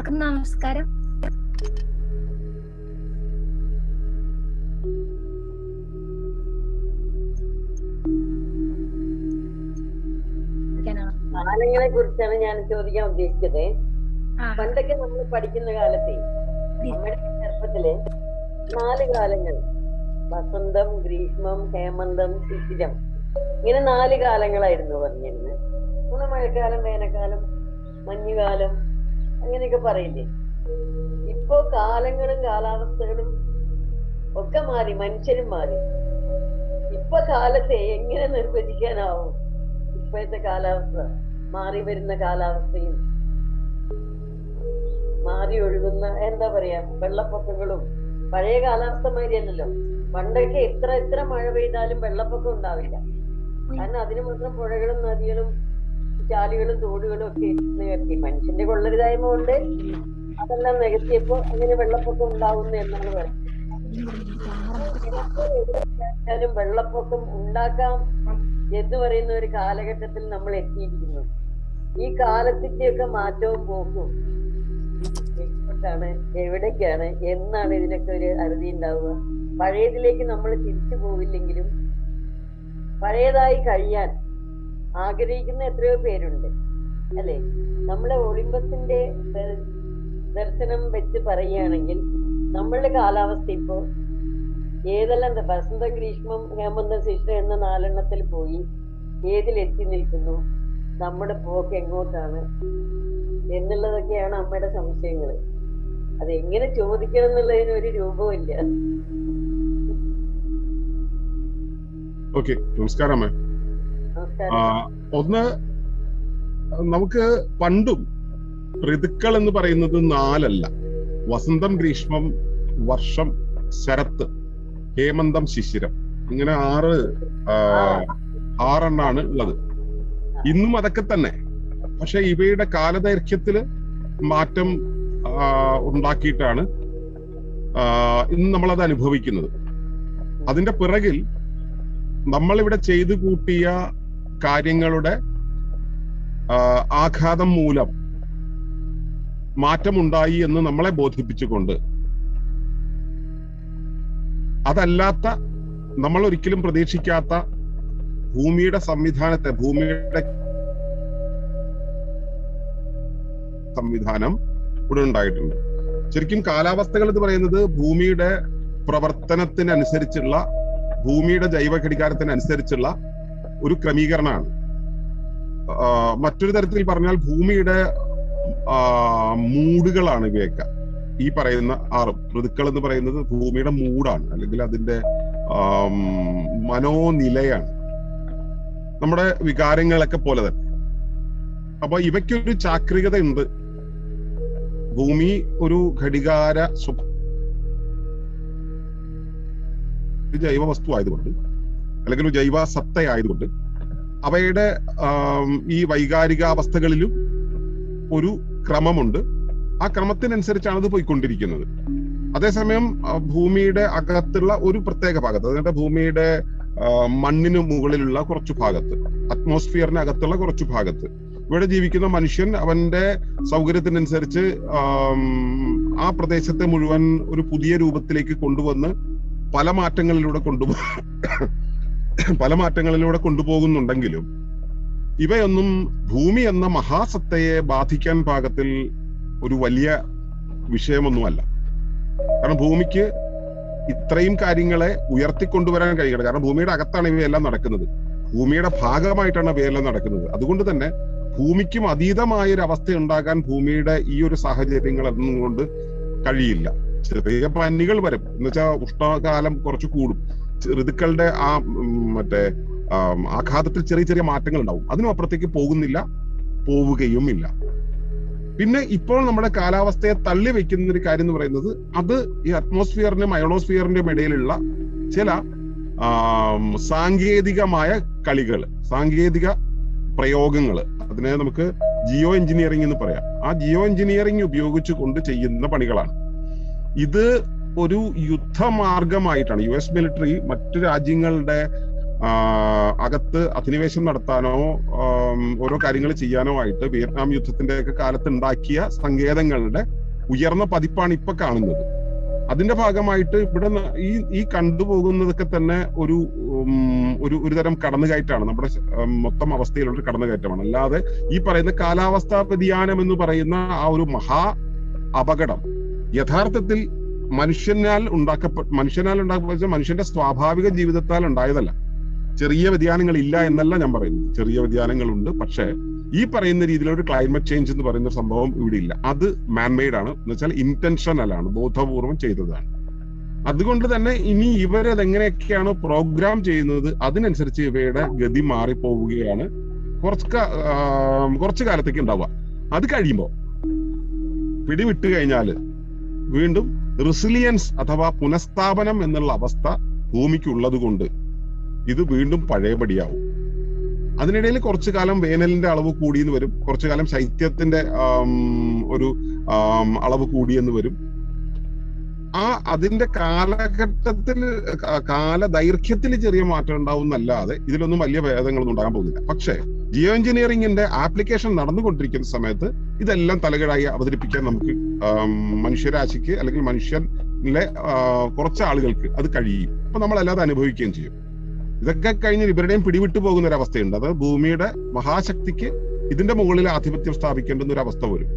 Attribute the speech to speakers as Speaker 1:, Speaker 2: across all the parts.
Speaker 1: എല്ലാവർക്കും നമസ്കാരം?
Speaker 2: കാലങ്ങളെ കുറിച്ചാണ് ഞാൻ ചോദിക്കാൻ ഉദ്ദേശിച്ചത്. പണ്ടൊക്കെ നമ്മൾ പഠിക്കുന്ന കാലത്തെ നമ്മുടെ ചെറുപ്പത്തിൽ നാല് കാലങ്ങൾ. വസന്തം ഗ്രീഷ്മം ഹേമന്തം ശിശിരം. ഇങ്ങനെ നാല് കാലങ്ങളായിരുന്നു പറഞ്ഞിരുന്നത്. മൂന്ന് മഴക്കാലം വേനൽക്കാലം മഞ്ഞുകാലം അങ്ങനെയൊക്കെ പറയില്ലേ? ഇപ്പോ കാലങ്ങളും കാലാവസ്ഥകളും ഒക്കെ മാറി മനുഷ്യരും മാറി. ഇപ്പൊ കാലത്തെ എങ്ങനെ നിർവചിക്കാനാവും? ഇപ്പോഴത്തെ കാലാവസ്ഥ മാറി വരുന്ന കാലാവസ്ഥയും മാറി ഒഴുകുന്ന എന്താ പറയാ വെള്ളപ്പൊക്കങ്ങളും. പഴയ കാലാവസ്ഥ മാതിരിയല്ലല്ലോ. പണ്ടൊക്കെ എത്ര എത്ര മഴ പെയ്താലും വെള്ളപ്പൊക്കം ഉണ്ടാവില്ല. കാരണം അതിനു മാത്രം പുഴകളും നദികളും ചാലുകളും തോടുകളും ഒക്കെ നികത്തി മനുഷ്യന്റെ കൊള്ളരുതായ്മ കൊണ്ട് അതെല്ലാം നികത്തിയപ്പോ അങ്ങനെ വെള്ളപ്പൊക്കം ഉണ്ടാവുന്നു എന്നാണ് പറയുന്നത് വെള്ളപ്പൊക്കം ഉണ്ടാക്കാം എന്ന് പറയുന്ന ഒരു കാലഘട്ടത്തിൽ നമ്മൾ എത്തിയിരിക്കുന്നു. ഈ കാലത്തിന്റെയൊക്കെ മാറ്റവും പോക്കും എങ്ങോട്ടാണ് എവിടേക്കാണ് എന്നാണ് ഇതിനൊക്കെ ഒരു അറുതി ഉണ്ടാവുക. പഴയതിലേക്ക് നമ്മൾ തിരിച്ചു പോവില്ലെങ്കിലും പഴയതായി കഴിയാൻ ആഗ്രഹിക്കുന്ന എത്രയോ പേരുണ്ട് അല്ലെ? നമ്മളെ ഒളിമ്പസിന്റെ ദർശനം വെച്ച് പറയുകയാണെങ്കിൽ നമ്മളുടെ കാലാവസ്ഥ ഇപ്പോ ഏതെല്ലാം വസന്ത ഗ്രീഷ്മം ഹേമന്തം ശിഷ്ട എന്ന നാലെണ്ണത്തിൽ പോയി ഏതിലെത്തി നിൽക്കുന്നു? നമ്മുടെ പോക്ക് എങ്ങോട്ടാണ് എന്നുള്ളതൊക്കെയാണ് അമ്മയുടെ സംശയങ്ങൾ അത് എങ്ങനെ ചോദിക്കണം എന്നുള്ളതിന് ഒരു രൂപവും ഇല്ല.
Speaker 3: ഓക്കെ നമസ്കാരം ഒന്ന് നമുക്ക് പണ്ടും ഋതുക്കൾ എന്ന് പറയുന്നത് നാലല്ല. വസന്തം ഗ്രീഷ്മം വർഷം ശരത്ത് ഹേമന്തം ശിശിരം. ഇങ്ങനെ ആറ് ആറെണ്ണാണ് ഉള്ളത്. ഇന്നും അതൊക്കെ തന്നെ. പക്ഷെ ഇവയുടെ കാലദൈർഘ്യത്തിൽ മാറ്റം ഉണ്ടാക്കിയിട്ടാണ് ഇന്ന് നമ്മളത് അനുഭവിക്കുന്നത്. അതിന്റെ പിറകിൽ നമ്മളിവിടെ ചെയ്തു കൂട്ടിയ കാര്യങ്ങളുടെ ആഘാതം മൂലം മാറ്റമുണ്ടായി എന്ന് നമ്മളെ ബോധിപ്പിച്ചുകൊണ്ട്. അതല്ലാത്ത നമ്മൾ ഒരിക്കലും പ്രതീക്ഷിക്കാത്ത ഭൂമിയുടെ സംവിധാനത്തെ ഭൂമിയുടെ സംവിധാനം ഇവിടെ ഉണ്ടായിട്ടുണ്ട്. ശരിക്കും കാലാവസ്ഥകൾ എന്ന് പറയുന്നത് ഭൂമിയുടെ പ്രവർത്തനത്തിനനുസരിച്ചുള്ള ഭൂമിയുടെ ജൈവ ഘടികാരത്തിനനുസരിച്ചുള്ള ഒരു ക്രമീകരണമാണ്. മറ്റൊരു തരത്തിൽ പറഞ്ഞാൽ ഭൂമിയുടെ മൂടുകളാണ് ഇവയൊക്കെ. ഈ പറയുന്ന ആറ് ഋതുക്കൾ എന്ന് പറയുന്നത് ഭൂമിയുടെ മൂടാണ് അല്ലെങ്കിൽ അതിന്റെ മനോനിലയാണ്. നമ്മുടെ വികാരങ്ങളൊക്കെ പോലെ തന്നെ. അപ്പൊ ഇവയ്ക്കൊരു ചാക്രികത ഉണ്ട്. ഭൂമി ഒരു ഘടികാര സ്വ- ഒരു ജൈവ വസ്തു ആയതുകൊണ്ട് അല്ലെങ്കിൽ ഒരു ജൈവ സത്ത ആയതുകൊണ്ട് അവയുടെ ഈ വൈകാരികാവസ്ഥകളിലും ഒരു ക്രമമുണ്ട്. ആ ക്രമത്തിനനുസരിച്ചാണ് ഇത് പോയിക്കൊണ്ടിരിക്കുന്നത്. അതേസമയം ഭൂമിയുടെ അകത്തുള്ള ഒരു പ്രത്യേക ഭാഗത്ത് അതായത് ഭൂമിയുടെ മണ്ണിന് മുകളിലുള്ള കുറച്ചു ഭാഗത്ത് അറ്റ്മോസ്ഫിയറിന് അകത്തുള്ള കുറച്ചു ഭാഗത്ത് ഇവിടെ ജീവിക്കുന്ന മനുഷ്യൻ അവന്റെ സൗകര്യത്തിനനുസരിച്ച് ആ പ്രദേശത്തെ മുഴുവൻ ഒരു പുതിയ രൂപത്തിലേക്ക് കൊണ്ടുവന്ന് പല മാറ്റങ്ങളിലൂടെ കൊണ്ടുപോ പല മാറ്റങ്ങളിലൂടെ കൊണ്ടുപോകുന്നുണ്ടെങ്കിലും ഇവയൊന്നും ഭൂമി എന്ന മഹാസത്തയെ ബാധിക്കാൻ പാകത്തിൽ ഒരു വലിയ വിഷയമൊന്നുമല്ല. കാരണം ഭൂമിക്ക് ഇത്രയും കാര്യങ്ങളെ ഉയർത്തിക്കൊണ്ടുവരാൻ കഴിയണം. കാരണം ഭൂമിയുടെ അകത്താണ് ഇവയെല്ലാം നടക്കുന്നത്. ഭൂമിയുടെ ഭാഗമായിട്ടാണ് ഇവയെല്ലാം നടക്കുന്നത്. അതുകൊണ്ട് തന്നെ ഭൂമിക്കും അതീതമായ ഒരു അവസ്ഥ ഉണ്ടാകാൻ ഭൂമിയുടെ ഈ ഒരു സാഹചര്യങ്ങൾ കൊണ്ട് കഴിയില്ല. ചെറിയ പനികൾ വരും. എന്ന് വെച്ചാൽ ഉഷ്ണകാലം കുറച്ച് കൂടും. ഋതുക്കളുടെ ആ മറ്റേ ആഘാതത്തിൽ ചെറിയ ചെറിയ മാറ്റങ്ങൾ ഉണ്ടാവും അതിനും അപ്പുറത്തേക്ക് പോകുന്നില്ല പോവുകയും ഇല്ല പിന്നെ ഇപ്പോൾ നമ്മുടെ കാലാവസ്ഥയെ തള്ളി വെക്കുന്ന ഒരു കാര്യം എന്ന് പറയുന്നത് അത് ഈ അറ്റ്മോസ്ഫിയറിന്റെയും അയോണോസ്ഫിയറിന്റെയും ഇടയിലുള്ള ചില സാങ്കേതികമായ കളികൾ സാങ്കേതിക പ്രയോഗങ്ങൾ അതിനെ നമുക്ക് ജിയോ എഞ്ചിനീയറിംഗ് എന്ന് പറയാം. ആ ജിയോ എഞ്ചിനീയറിംഗ് ഉപയോഗിച്ചുകൊണ്ട് ചെയ്യുന്ന പണികളാണ്. ഇത് ഒരു യുദ്ധമാർഗമായിട്ടാണ് യു എസ് മിലിറ്ററി മറ്റു രാജ്യങ്ങളുടെ അകത്ത് അധിനിവേശം നടത്താനോ ഓരോ കാര്യങ്ങൾ ചെയ്യാനോ ആയിട്ട് വിയറ്റ്നാം യുദ്ധത്തിന്റെ ഒക്കെ കാലത്ത് ഉണ്ടാക്കിയ സങ്കേതങ്ങളുടെ ഉയർന്ന പതിപ്പാണ് ഇപ്പൊ കാണുന്നത്. അതിന്റെ ഭാഗമായിട്ട് ഇവിടെ ഈ ഈ കണ്ടുപോകുന്നതൊക്കെ തന്നെ ഒരു ഒരു ഒരു തരം കടന്നുകയറ്റാണ് നമ്മുടെ മൊത്തം അവസ്ഥയിലുള്ള കടന്നുകയറ്റമാണ്. അല്ലാതെ ഈ പറയുന്ന കാലാവസ്ഥാ വ്യതിയാനം എന്ന് പറയുന്ന ആ ഒരു മഹാ അപകടം യഥാർത്ഥത്തിൽ മനുഷ്യനാൽ ഉണ്ടാക്കപ്പെട്ട മനുഷ്യനാൽ ഉണ്ടാക്കപ്പെട്ട മനുഷ്യന്റെ സ്വാഭാവിക ജീവിതത്താൽ ഉണ്ടായതല്ല. ചെറിയ വ്യതിയാനങ്ങൾ ഇല്ല എന്നല്ല ഞാൻ പറയുന്നത്. ചെറിയ വ്യതിയാനങ്ങളുണ്ട് പക്ഷേ ഈ പറയുന്ന രീതിയിൽ ഒരു ക്ലൈമറ്റ് ചേഞ്ച് എന്ന് പറയുന്ന സംഭവം ഇവിടെ ഇല്ല. അത് മാൻമെയ്ഡ് ആണ്. എന്ന് വെച്ചാൽ ഇന്റൻഷനൽ ആണ് ബോധപൂർവം ചെയ്തതാണ്. അതുകൊണ്ട് തന്നെ ഇനി ഇവരത് എങ്ങനെയൊക്കെയാണ് പ്രോഗ്രാം ചെയ്യുന്നത് അതിനനുസരിച്ച് ഇവയുടെ ഗതി മാറിപ്പോവുകയാണ്. കുറച്ച് കുറച്ചു കാലത്തേക്ക് ഉണ്ടാവുക. അത് കഴിയുമ്പോൾ പിടിവിട്ട് കഴിഞ്ഞാൽ വീണ്ടും റെസിലിയൻസ് അഥവാ പുനഃസ്ഥാപനം എന്നുള്ള അവസ്ഥ ഭൂമിക്കുള്ളത് കൊണ്ട് ഇത് വീണ്ടും പഴയപടിയാവും. അതിനിടയിൽ കുറച്ചു കാലം വേനലിന്റെ അളവ് കൂടിയെന്ന് വരും. കുറച്ചു കാലം ശൈത്യത്തിന്റെ ഒരു അളവ് കൂടിയെന്ന് വരും. ആ അതിന്റെ കാലഘട്ടത്തിൽ കാല ദൈർഘ്യത്തിൽ ചെറിയ മാറ്റം ഉണ്ടാവും എന്നല്ലാതെ ഇതിലൊന്നും വലിയ ഭേദങ്ങളൊന്നും ഉണ്ടാകാൻ പോകുന്നില്ല. പക്ഷേ ജിയോ എഞ്ചിനീയറിംഗിന്റെ ആപ്ലിക്കേഷൻ നടന്നുകൊണ്ടിരിക്കുന്ന സമയത്ത് ഇതെല്ലാം തലകീഴായി അവതരിപ്പിക്കാൻ നമുക്ക് മനുഷ്യരാശിക്ക് അല്ലെങ്കിൽ മനുഷ്യനിലെ കുറച്ച് ആളുകൾക്ക് അത് കഴിയും. അപ്പൊ നമ്മൾ അല്ലാതെ അനുഭവിക്കുകയും ചെയ്യും. ഇതൊക്കെ കഴിഞ്ഞ് ഇവരുടെയും പിടിവിട്ടു പോകുന്ന ഒരു അവസ്ഥയുണ്ട് അത് ഭൂമിയുടെ മഹാശക്തിക്ക് ഇതിന്റെ മുകളിൽ ആധിപത്യം സ്ഥാപിക്കേണ്ടുന്ന ഒരു അവസ്ഥ വരും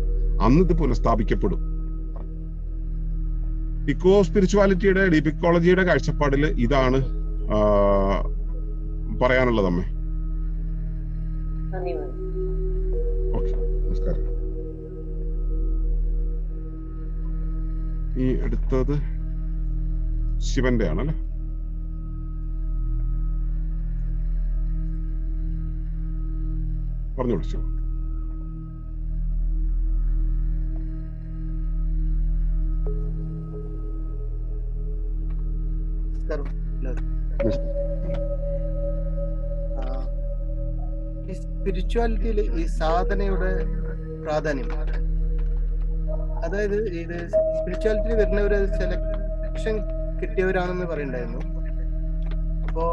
Speaker 3: അന്ന് ഇത് പുനഃസ്ഥാപിക്കപ്പെടും. ഇക്കോ സ്പിരിച്വാലിറ്റിയുടെ ഡിപിക്കോളജിയുടെ കാഴ്ചപ്പാടിൽ ഇതാണ് പറയാനുള്ളത് അമ്മേ. ഈ അടുത്തത് ശിവന്റെ ആണല്ലേ പറഞ്ഞോളൂ ശിവ
Speaker 1: ഈ സ്പിരിച്വാലിറ്റിയിൽ ഈ സാധനയുടെ പ്രാധാന്യം? അതായത് ഇത് സ്പിരിച്വാലിറ്റി വരുന്നവര് സെലക്ഷൻ കിട്ടിയവരാണെന്ന് പറയണ്ടായിരുന്നു അപ്പോ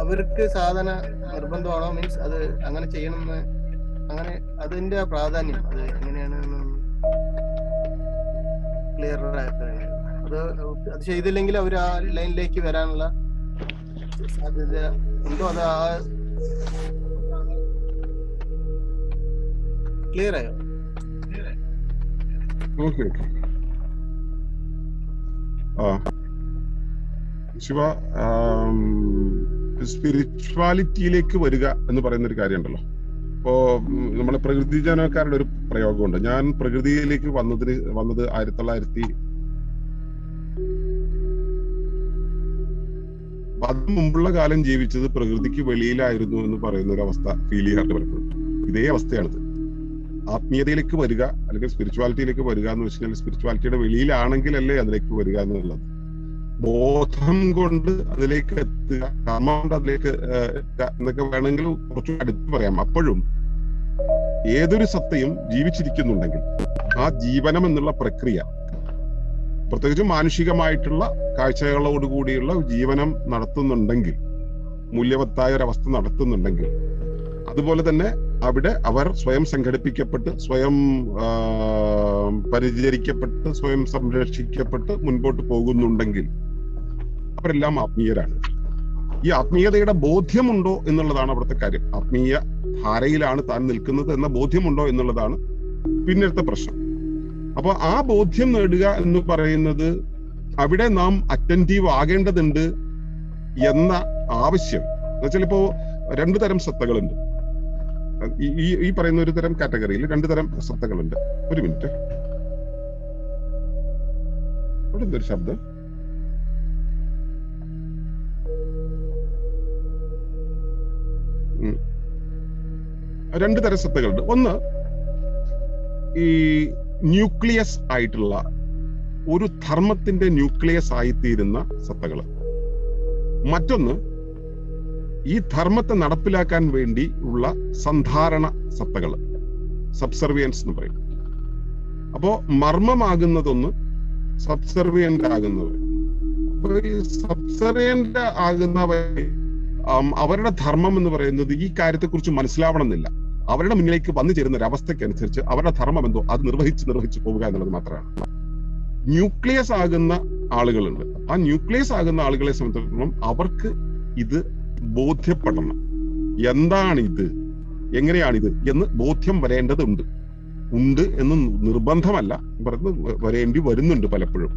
Speaker 1: അവർക്ക് സാധന നിർബന്ധമാണോ? മീൻസ് അത് അങ്ങനെ ചെയ്യണമെന്ന് അങ്ങനെ അതിന്റെ പ്രാധാന്യം അത് എങ്ങനെയാണ് ക്ലിയർ അത് അത് ചെയ്തില്ലെങ്കിൽ അവർ ആ ലൈനിലേക്ക് വരാനുള്ള സാധ്യത ഉണ്ടോ? അത് ആ ക്ലിയർ ആയോ?
Speaker 3: ഓക്കെ. ആ. ശിവ സ്പിരിച്വാലിറ്റിയിലേക്ക് വരിക എന്ന് പറയുന്ന ഒരു കാര്യമുണ്ടല്ലോ. ഇപ്പോ നമ്മളെ നമ്മുടെ പ്രകൃതി ജനക്കാരുടെ ഒരു പ്രയോഗമുണ്ട്. ഞാൻ പ്രകൃതിയിലേക്ക് വന്നതിന് വന്നത് ആയിരത്തി തൊള്ളായിരത്തി അതിന് മുമ്പുള്ള കാലം ജീവിച്ചത് പ്രകൃതിക്ക് വെളിയിലായിരുന്നു എന്ന് പറയുന്ന ഒരു അവസ്ഥ ഫീൽ ചെയ്യാറുണ്ട് പലപ്പോഴും. ഇതേ അവസ്ഥയാണിത്. ആത്മീയതയിലേക്ക് വരിക അല്ലെങ്കിൽ സ്പിരിച്വാലിറ്റിയിലേക്ക് വരിക എന്ന് വെച്ച് കഴിഞ്ഞാൽ സ്പിരിച്വാലിറ്റിയുടെ വെളിയിലാണെങ്കിലല്ലേ അതിലേക്ക് വരിക എന്നുള്ളത്. ബോധം കൊണ്ട് അതിലേക്ക് എത്തുക കർമ്മം കൊണ്ട് അതിലേക്ക് എന്നൊക്കെ വേണമെങ്കിൽ കുറച്ചും അടുത്ത് പറയാം. അപ്പോഴും ഏതൊരു സത്തയും ജീവിച്ചിരിക്കുന്നുണ്ടെങ്കിൽ ആ ജീവനം എന്നുള്ള പ്രക്രിയ പ്രത്യേകിച്ച് മാനുഷികമായിട്ടുള്ള കാഴ്ചകളോടുകൂടിയുള്ള ജീവനം നടത്തുന്നുണ്ടെങ്കിൽ മൂല്യവത്തായ ഒരവസ്ഥ നടത്തുന്നുണ്ടെങ്കിൽ അതുപോലെ തന്നെ അവിടെ അവർ സ്വയം സംഘടിപ്പിക്കപ്പെട്ട് സ്വയം പരിചരിക്കപ്പെട്ട് സ്വയം സംരക്ഷിക്കപ്പെട്ട് മുൻപോട്ട് പോകുന്നുണ്ടെങ്കിൽ അവരെല്ലാം ആത്മീയരാണ്. ഈ ആത്മീയതയുടെ ബോധ്യമുണ്ടോ എന്നുള്ളതാണ് അവിടുത്തെ കാര്യം. ആത്മീയ ധാരയിലാണ് താൻ നിൽക്കുന്നത് എന്ന ബോധ്യമുണ്ടോ എന്നുള്ളതാണ് പിന്നത്തെ പ്രശ്നം. അപ്പൊ ആ ബോധ്യം നേടുക എന്ന് പറയുന്നത് അവിടെ നാം അറ്റന്റീവ് ആകേണ്ടതുണ്ട് എന്ന ആവശ്യം. എന്നുവെച്ചാൽ ഇപ്പോ രണ്ടു തരം സത്തകളുണ്ട് ഈ- ഈ പറയുന്ന ഒരു തരം കാറ്റഗറിയിൽ രണ്ടു തരം സത്തകളുണ്ട് ഒരു മിനിറ്റ്. ഇവിടെ എന്തൊരു ശബ്ദം. രണ്ട് തരം സത്തകളുണ്ട് ഒന്ന് ഈ ന്യൂക്ലിയസ് ആയിട്ടുള്ള ഒരു ധർമ്മത്തിന്റെ ന്യൂക്ലിയസ് ആയിത്തീരുന്ന സത്തകൾ മറ്റൊന്ന് ഈ ധർമ്മത്തെ നടപ്പിലാക്കാൻ വേണ്ടി ഉള്ള സന്ധാരണ സത്തകൾ സബ്സർവിയൻസ് എന്ന് പറയും. അപ്പോ മർമ്മമാകുന്നതൊന്ന് സബ്സർവിയന്റ് ആകുന്നത്. അപ്പൊ ഈ സബ്സർവിയന്റ് ആകുന്ന അവരുടെ ധർമ്മം എന്ന് പറയുന്നത് ഈ കാര്യത്തെക്കുറിച്ച് മനസ്സിലാവണം എന്നില്ല അവരുടെ മുന്നിലേക്ക് വന്നു ചേരുന്ന ഒരു അവരുടെ ധർമ്മം എന്തോ അത് നിർവഹിച്ച് നിർവഹിച്ച് പോവുക എന്നുള്ളത് മാത്രമാണ്. ന്യൂക്ലിയസ് ആകുന്ന ആളുകളുണ്ട്. ആ ന്യൂക്ലിയസ് ആകുന്ന ആളുകളെ സംബന്ധിച്ചിടത്തോളം അവർക്ക് ഇത് ബോധ്യപ്പെടണം. എന്താണിത്? എങ്ങനെയാണിത് എന്ന് ബോധ്യം വരേണ്ടതുണ്ട്. ഉണ്ട് എന്ന് നിർബന്ധമല്ല. പറയുന്നത് വരേണ്ടി വരുന്നുണ്ട് പലപ്പോഴും.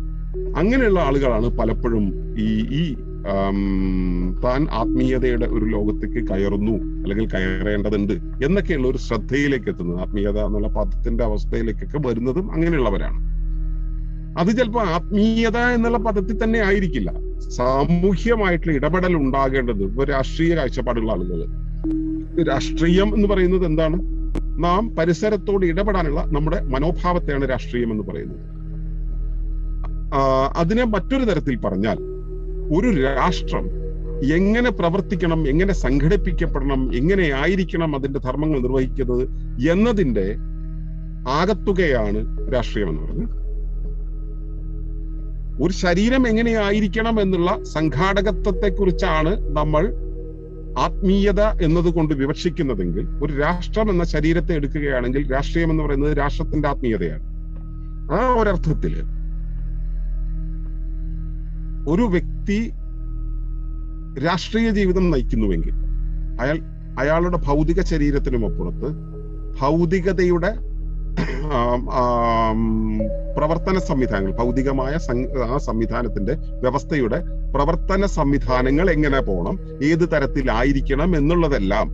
Speaker 3: അങ്ങനെയുള്ള ആളുകളാണ് പലപ്പോഴും ഈ ഈ താൻ ആത്മീയതയുടെ ഒരു ലോകത്തേക്ക് കയറുന്നു അല്ലെങ്കിൽ കയറേണ്ടതുണ്ട് എന്നൊക്കെയുള്ള ഒരു ശ്രദ്ധയിലേക്ക് എത്തുന്നത് ആത്മീയത എന്നുള്ള പദത്തിന്റെ അവസ്ഥയിലേക്കൊക്കെ വരുന്നതും അങ്ങനെയുള്ളവരാണ്. അത് ചിലപ്പോൾ ആത്മീയത എന്നുള്ള പദത്തിൽ തന്നെ ആയിരിക്കില്ല. സാമൂഹ്യമായിട്ടുള്ള ഇടപെടൽ ഉണ്ടാകേണ്ടത് ഇപ്പൊ രാഷ്ട്രീയ കാഴ്ചപ്പാടുള്ള ആളുകൾ. രാഷ്ട്രീയം എന്ന് പറയുന്നത് എന്താണ്? നാം പരിസരത്തോട് ഇടപെടാനുള്ള നമ്മുടെ മനോഭാവത്തെയാണ് രാഷ്ട്രീയം എന്ന് പറയുന്നത്. അതിനെ മറ്റൊരു തരത്തിൽ പറഞ്ഞാൽ ഒരു രാഷ്ട്രം എങ്ങനെ പ്രവർത്തിക്കണം എങ്ങനെ സംഘടിപ്പിക്കപ്പെടണം എങ്ങനെ ആയിരിക്കണം അതിന്റെ ധർമ്മങ്ങൾ നിർവഹിക്കുന്നത് എന്നതിന്റെ ആകത്തുകയാണ് രാഷ്ട്രീയം എന്ന് പറയുന്നത് ഒരു ശരീരം എങ്ങനെയായിരിക്കണം എന്നുള്ള സംഘാടകത്വത്തെ കുറിച്ചാണ് നമ്മൾ ആത്മീയത എന്നതുകൊണ്ട് വിവക്ഷിക്കുന്നതെങ്കിൽ ഒരു രാഷ്ട്രം എന്ന ശരീരത്തെ എടുക്കുകയാണെങ്കിൽ രാഷ്ട്രീയം എന്ന് പറയുന്നത് രാഷ്ട്രത്തിന്റെ ആത്മീയതയാണ്. ആ ഒരർത്ഥത്തിൽ ഒരു വ്യക്തി രാഷ്ട്രീയ ജീവിതം നയിക്കുന്നുവെങ്കിൽ അയാൾ അയാളുടെ ഭൗതിക ശരീരത്തിനും അപ്പുറത്ത് ഭൗതികതയുടെ പ്രവർത്തന സംവിധാനങ്ങൾ ഭൗതികമായ ആ സംവിധാനത്തിന്റെ വ്യവസ്ഥയുടെ പ്രവർത്തന സംവിധാനങ്ങൾ എങ്ങനെ പോകണം ഏത് തരത്തിലായിരിക്കണം എന്നുള്ളതെല്ലാം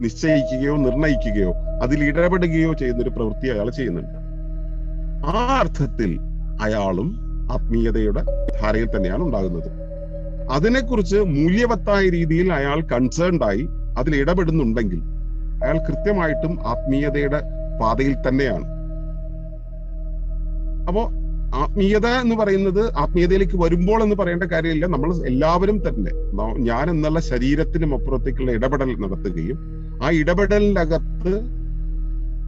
Speaker 3: നിശ്ചയിക്കുകയോ നിർണയിക്കുകയോ അതിൽ ഇടപെടുകയോ ചെയ്യുന്ന ഒരു പ്രവൃത്തി അയാൾ ചെയ്യുന്നുണ്ട്. ആ അർത്ഥത്തിൽ അയാളും ആത്മീയതയുടെ ധാരയിൽ തന്നെയാണ് ഉണ്ടാകുന്നത്. അതിനെക്കുറിച്ച് മൂല്യവത്തായ രീതിയിൽ അയാൾ കൺസേൺഡായി അതിൽ ഇടപെടുന്നുണ്ടെങ്കിൽ അയാൾ കൃത്യമായിട്ടും ആത്മീയതയുടെ പാതയിൽ തന്നെയാണ്. അപ്പോ ആത്മീയത എന്ന് പറയുന്നത് ആത്മീയതയിലേക്ക് വരുമ്പോൾ എന്ന് പറയേണ്ട കാര്യമില്ല. നമ്മൾ എല്ലാവരും തന്നെ ഞാൻ എന്നുള്ള ശരീരത്തിനും അപ്പുറത്തേക്കുള്ള ഇടപെടൽ നടത്തുകയും ആ ഇടപെടലിനകത്ത്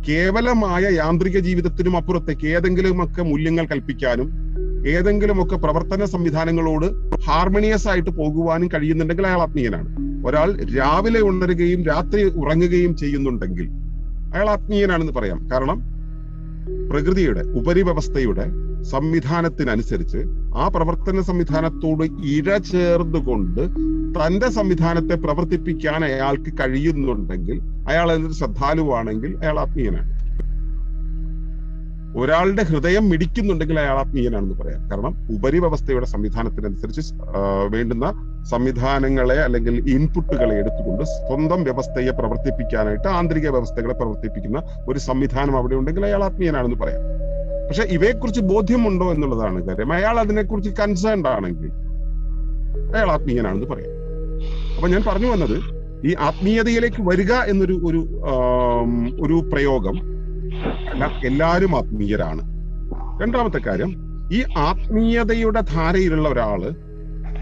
Speaker 3: കേവലമായ യാന്ത്രിക ജീവിതത്തിനും അപ്പുറത്തേക്ക് ഏതെങ്കിലുമൊക്കെ മൂല്യങ്ങൾ കൽപ്പിക്കാനും ഏതെങ്കിലുമൊക്കെ പ്രവർത്തന സംവിധാനങ്ങളോട് ഹാർമണിയസ് ആയിട്ട് പോകുവാനും കഴിയുന്നുണ്ടെങ്കിൽ അയാൾ ആത്മീയനാണ്. ഒരാൾ രാവിലെ ഉണരുകയും രാത്രി ഉറങ്ങുകയും ചെയ്യുന്നുണ്ടെങ്കിൽ അയാൾ ആത്മീയനാണെന്ന് പറയാം. കാരണം പ്രകൃതിയുടെ ഉപരിവ്യവസ്ഥയുടെ സംവിധാനത്തിനനുസരിച്ച് ആ പ്രവർത്തന സംവിധാനത്തോട് ഇഴ ചേർന്നുകൊണ്ട് തന്റെ സംവിധാനത്തെ പ്രവർത്തിപ്പിക്കാൻ അയാൾക്ക് കഴിയുന്നുണ്ടെങ്കിൽ അയാൾ അതിൽ ശ്രദ്ധാലുവാണെങ്കിൽ അയാൾ ആത്മീയനാണ്. ഒരാളുടെ ഹൃദയം മിടിക്കുന്നുണ്ടെങ്കിൽ അയാൾ ആത്മീയനാണെന്ന് പറയാം. കാരണം ഉപരിവ്യവസ്ഥയുടെ സംവിധാനത്തിനനുസരിച്ച് വേണ്ടുന്ന സംവിധാനങ്ങളെ അല്ലെങ്കിൽ ഇൻപുട്ടുകളെ എടുത്തുകൊണ്ട് സ്വന്തം വ്യവസ്ഥയെ പ്രവർത്തിപ്പിക്കാനായിട്ട് ആന്തരിക വ്യവസ്ഥകളെ പ്രവർത്തിപ്പിക്കുന്ന ഒരു സംവിധാനം അവിടെ ഉണ്ടെങ്കിൽ അയാൾ ആത്മീയനാണെന്ന് പറയാം. പക്ഷെ ഇവയെക്കുറിച്ച് ബോധ്യമുണ്ടോ എന്നുള്ളതാണ് കാര്യം. അയാൾ അതിനെക്കുറിച്ച് കൺസേൺഡ് ആണെങ്കിൽ അയാൾ ആത്മീയനാണെന്ന് പറയാം. അപ്പൊ ഞാൻ പറഞ്ഞു വന്നത് ഈ ആത്മീയതയിലേക്ക് വരിക എന്നൊരു ഒരു ഒരു പ്രയോഗം അല്ല എല്ലാവരും ആത്മീയരാണ്. രണ്ടാമത്തെ കാര്യം ഈ ആത്മീയതയുടെ ധാരയിലുള്ള ഒരാൾ